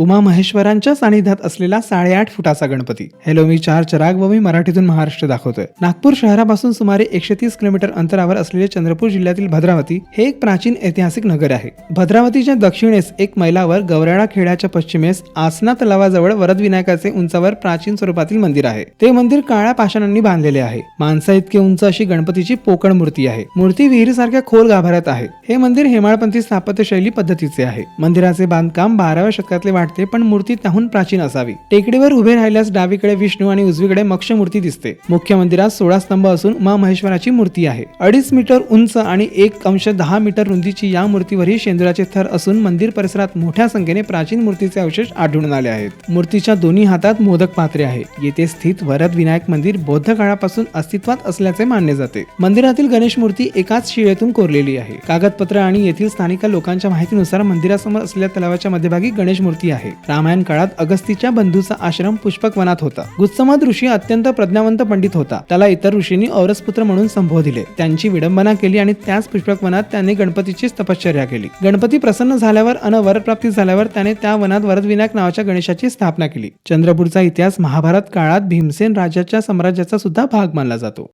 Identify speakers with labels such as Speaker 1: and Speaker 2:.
Speaker 1: उमा महेश्वरांच्या सानिध्यात असलेला साडेआठ फुटाचा गणपती. हॅलो मी चार चराग व मी मराठीतून महाराष्ट्र दाखवतोय. नागपूर शहरापासून सुमारे एकशे तीस किलोमीटर अंतरावर असलेले चंद्रपूर जिल्ह्यातील भद्रावती हे एक प्राचीन ऐतिहासिक नगर आहे. भद्रावतीच्या दक्षिणेस एक मैलावर गवराळा खेड्याच्या पश्चिमेस आसना तलावाजवळ वरद विनायकाचे उंचावर प्राचीन स्वरूपातील मंदिर आहे. ते मंदिर काळ्या पाषाणांनी बांधलेले आहे. माणसा इतके उंच अशी गणपतीची पोकळ मूर्ती आहे. मूर्ती विहिरीसारख्या खोल गाभाऱ्यात आहे. हे मंदिर हेमाळपंथी स्थापत्यशैली पद्धतीचे आहे. मंदिराचे बांधकाम बाराव्या शतकातले वाटते पण मूर्ती त्याहून प्राचीन असावी. टेकडीवर उभे राहिल्यास डावीकडे विष्णू आणि उजवीकडे मक्ष मूर्ती दिसते. मुख्य मंदिरात सोळा स्तंभ असून उमा महेश्वराची मूर्ती आहे. अडीच मीटर उंच आणि एक अंश दहा मीटर रुंदीची या मूर्तीवरही शेंदुराचे थर असून मंदिर परिसरात मोठ्या संख्येने प्राचीन मूर्तीचे अवशेष आढळून आले आहेत. मूर्तीच्या दोन्ही हातात मोदक पात्रे आहे. येथे स्थित वरद विनायक मंदिर बौद्ध काळापासून अस्तित्वात असल्याचे मानले जाते. मंदिरातील गणेश मूर्ती एकाच शिळेतून कोरलेली आहे. कागदपत्र आणि येथील स्थानिक लोकांच्या माहितीनुसार मंदिरासमोर असलेल्या तलावाच्या मध्यभागी गणेश मूर्ती आहे. आहे. रामायण काळात अगस्तीच्या बंधूचा आश्रम पुष्पक वनात होता. गुत्समद ऋषी अत्यंत प्रज्ञावंत पंडित होता. त्याला इतर ऋषींनी औरसपुत्र म्हणून संबोधिले त्यांची विडंबना केली आणि त्याच पुष्पक वनात त्यांनी गणपतीची तपश्चर्या केली. गणपती प्रसन्न झाल्यावर अन वरप्राप्ती झाल्यावर त्याने त्या वनात वरदविनायक नावाच्या गणेशाची स्थापना केली. चंद्रपूरचा इतिहास महाभारत काळात भीमसेन राजाच्या साम्राज्याचा सुद्धा भाग मानला जातो.